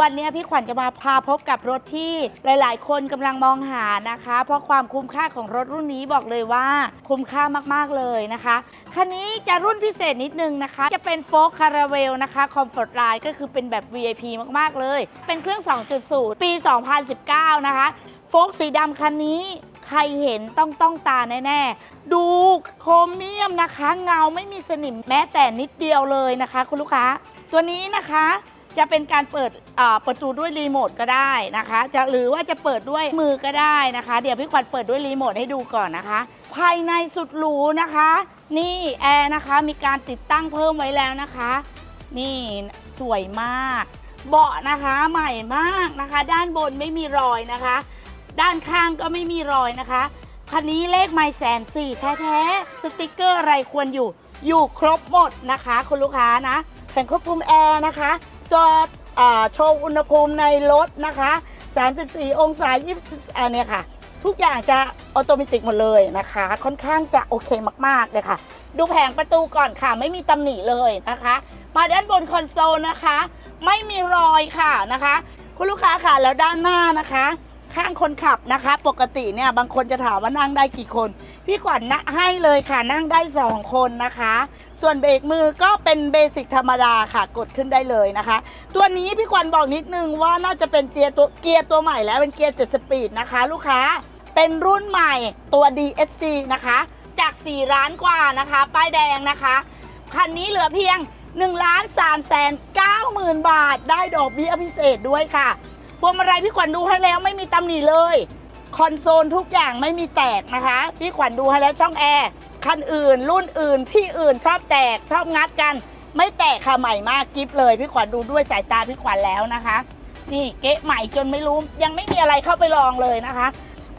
วันนี้พี่ขวัญจะมาพาพบกับรถที่หลาย ๆ คนกำลังมองหานะคะ เพราะความคุ้มค่าของรถรุ่นนี้บอกเลยว่าคุ้มค่ามาก ๆ เลยนะคะคันนี้จะรุ่นพิเศษนิดนึงนะคะ จะเป็นโฟกคาราเวลนะคะคอมฟอร์ตไลน์ก็คือเป็นแบบ VIP มาก ๆ เลย เป็นเครื่อง 2.0 ปี 2019 นะคะ โฟกสีดำคันนี้ใครเห็นต้องต้องตาแน่ ๆ ดูโครเมียมนะคะ เงาไม่มีสนิมแม้แต่นิดเดียวเลยนะคะ คุณลูกค้า ตัวนี้นะคะ จะเป็นการเปิดอ่าประตูด้วยรีโมทก็ได้นะคะ จะหรือว่าจะเปิดด้วยมือก็ได้นะคะ เดี๋ยวพี่ขวัญเปิดด้วยรีโมทให้ดูก่อนนะคะ ภายในสุดหรูนะคะ นี่แอร์นะคะมีการติดตั้งเพิ่มไว้แล้วนะคะ นี่สวยมาก เบาะนะคะใหม่มากนะคะ ด้านบนไม่มีรอยนะคะ ด้านข้างก็ไม่มีรอยนะคะคันนี้เลขไม่แสนสี่แท้ๆสติกเกอร์อะไรควรอยู่อยู่ครบหมดนะคะ คุณลูกค้านะแผงควบคุมแอร์นะคะ ตัวอ่าโชว์อุณหภูมิในรถนะคะ 34 องศา 20อันนี่ยค่ะ ทุกอย่างจะออโตเมติกหมดเลยนะคะ ค่อนข้างจะโอเคมากๆเลยค่ะ ดูแผงประตูก่อนค่ะ ไม่มีตำหนิเลยนะคะ มาด้านบนคอนโซลนะคะ ไม่มีรอยค่ะนะคะ คุณลูกค้าค่ะแล้วด้านหน้านะคะ ข้างคนขับนะคะ ปกติเนี่ยบางคนจะถามว่านั่งได้กี่คน พี่ขวัญนะให้เลยค่ะนั่งได้ 2 คนนะคะ ส่วนเบรกมือก็เป็นเบสิกธรรมดาค่ะกดขึ้นได้เลยนะคะ ตัวนี้พี่ขวัญบอกนิดนึงว่าน่าจะเป็นเกียร์ตัวเกียร์ตัวใหม่แล้วเป็นเกียร์7สปีดนะคะ ลูกค้าเป็นรุ่นใหม่ตัว DSG นะคะ จาก 4 ล้านกว่านะคะ ป้ายแดงนะคะคันนี้เหลือเพียง1ล้าน3แสน9หมื่นบาท ได้ดอกเบี้ยพิเศษด้วยค่ะพวงมาลัยพี่ขวัญดูให้แล้วไม่มีตำหนิเลย คอนโซลทุกอย่างไม่มีแตกนะคะ พี่ขวัญดูให้แล้วช่องแอร์คันอื่น รุ่นอื่นที่อื่นชอบแตกชอบงัดกัน ไม่แตกค่ะใหม่มากกิฟเลยพี่ขวัญดูด้วยสายตาพี่ขวัญแล้วนะคะ นี่เก๊ะใหม่จนไม่รู้ ยังไม่มีอะไรเข้าไปลองเลยนะคะ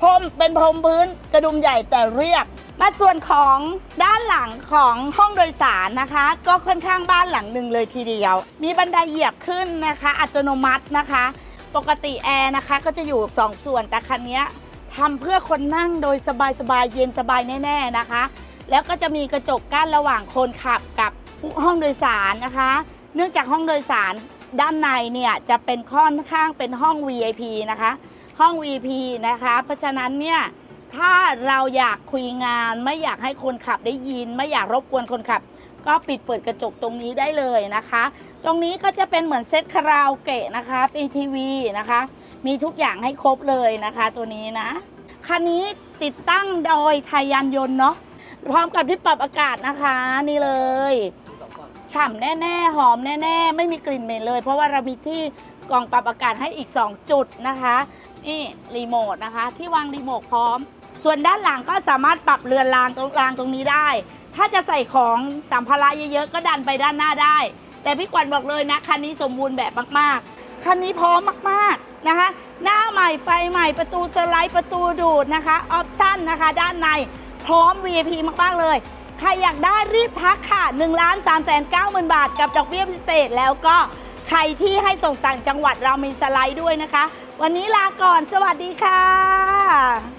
พรมเป็นพรมพื้นกระดุมใหญ่แต่เรียบมาส่วนของด้านหลังของห้องโดยสารนะคะ ก็ค่อนข้างบ้านหลังหนึ่งเลยทีเดียว มีบันไดเหยียบขึ้นนะคะ อัตโนมัตินะคะ ปกติแอร์นะคะก็จะอยู่2ส่วนแต่คันนี้ทำเพื่อคนนั่งโดยสบายๆเย็นสบายแน่ ๆนะคะ แล้วก็จะมีกระจกกั้นระหว่างคนขับกับห้องโดยสารนะคะ เนื่องจากห้องโดยสารด้านในเนี่ยจะเป็นค่อนข้างเป็นห้อง VIP นะคะ ห้อง VIP นะคะ เพราะฉะนั้นเนี่ยถ้าเราอยากคุยงานไม่อยากให้คนขับได้ยิน ไม่อยากรบกวนคนขับ ก็ปิดเปิดกระจกตรงนี้ได้เลยนะคะ ตรงนี้ก็จะเป็นเหมือนเซ็ตคาราโอเกะนะคะเป็นทีวีนะคะ มีทุกอย่างให้ครบเลยนะคะ ตัวนี้นะคันนี้ติดตั้งโดยไทยยานยนต์เนาะพร้อมกับที่ปรับอากาศนะคะ นี่เลยฉ่ำแน่ๆ หอมแน่ๆ ไม่มีกลิ่นเหม็นเลย เพราะว่าเรามีที่กล่องปรับอากาศให้อีก 2 จุดนะคะ นี่รีโมทนะคะ ที่วางรีโมทพร้อม ส่วนด้านหลังก็สามารถปรับเรือนรางตรงรางตรงนี้ได้ ถ้าจะใส่ของสัมภาระเยอะๆก็ดันไปด้านหน้าได้ แต่พี่กวนบอกเลยนะคันนี้สมบูรณ์แบบมากๆ คันนี้พร้อมมากๆนะคะ หน้าใหม่ไฟใหม่ประตูสไลด์ประตูดูดนะคะออปชั่นนะคะ ด้านในพร้อม VIP มากๆเลยใครอยากได้รีบทักค่ะ1ล้าน3แสน9หมื่นบาท กับดอกเบี้ยพิเศษ แล้วก็ใครที่ให้ส่งต่างจังหวัดเรามีสไลด์ด้วยนะคะ วันนี้ลาก่อน สวัสดีค่ะ